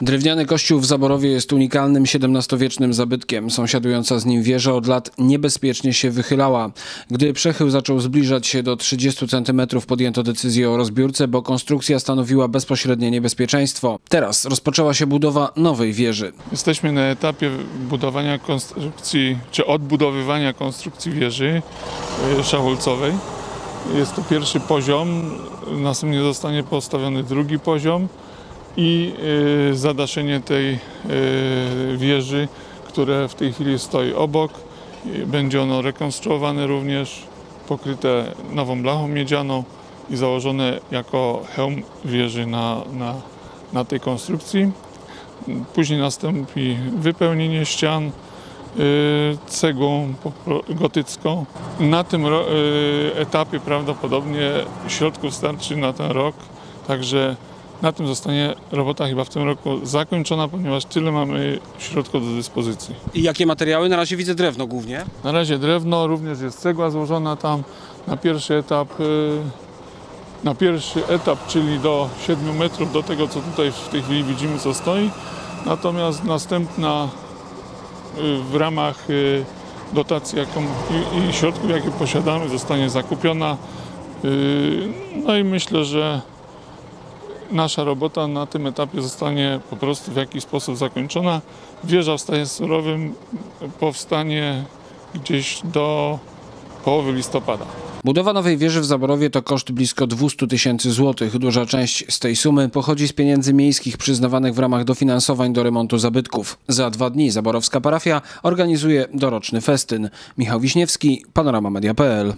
Drewniany kościół w Zaborowie jest unikalnym XVII-wiecznym zabytkiem. Sąsiadująca z nim wieża od lat niebezpiecznie się wychylała. Gdy przechył zaczął zbliżać się do 30 cm, podjęto decyzję o rozbiórce, bo konstrukcja stanowiła bezpośrednie niebezpieczeństwo. Teraz rozpoczęła się budowa nowej wieży. Jesteśmy na etapie budowania konstrukcji, czy odbudowywania konstrukcji wieży y, szachulcowej. Jest to pierwszy poziom, następnie zostanie postawiony drugi poziom i y, zadaszenie tej y, wieży, które w tej chwili stoi obok. Będzie ono rekonstruowane również, pokryte nową blachą miedzianą i założone jako hełm wieży na, na, na tej konstrukcji. Później nastąpi wypełnienie ścian y, cegłą gotycką. Na tym etapie prawdopodobnie środków starczy na ten rok, także na tym zostanie robota chyba w tym roku zakończona, ponieważ tyle mamy środków do dyspozycji. I jakie materiały? Na razie widzę drewno głównie. Na razie drewno, również jest cegła złożona tam na pierwszy etap. y, Na pierwszy etap, czyli do 7 metrów, do tego co tutaj w tej chwili widzimy, co stoi. Natomiast następna y, w ramach y, dotacji jaką, i, środków, jakie posiadamy, zostanie zakupiona. No i myślę, że nasza robota na tym etapie zostanie po prostu w jakiś sposób zakończona. Wieża w stanie surowym powstanie gdzieś do połowy listopada. Budowa nowej wieży w Zaborowie to koszt blisko 200 tysięcy złotych. Duża część z tej sumy pochodzi z pieniędzy miejskich przyznawanych w ramach dofinansowań do remontu zabytków. Za dwa dni zaborowska parafia organizuje doroczny festyn. Michał Wiśniewski, Panorama Media.pl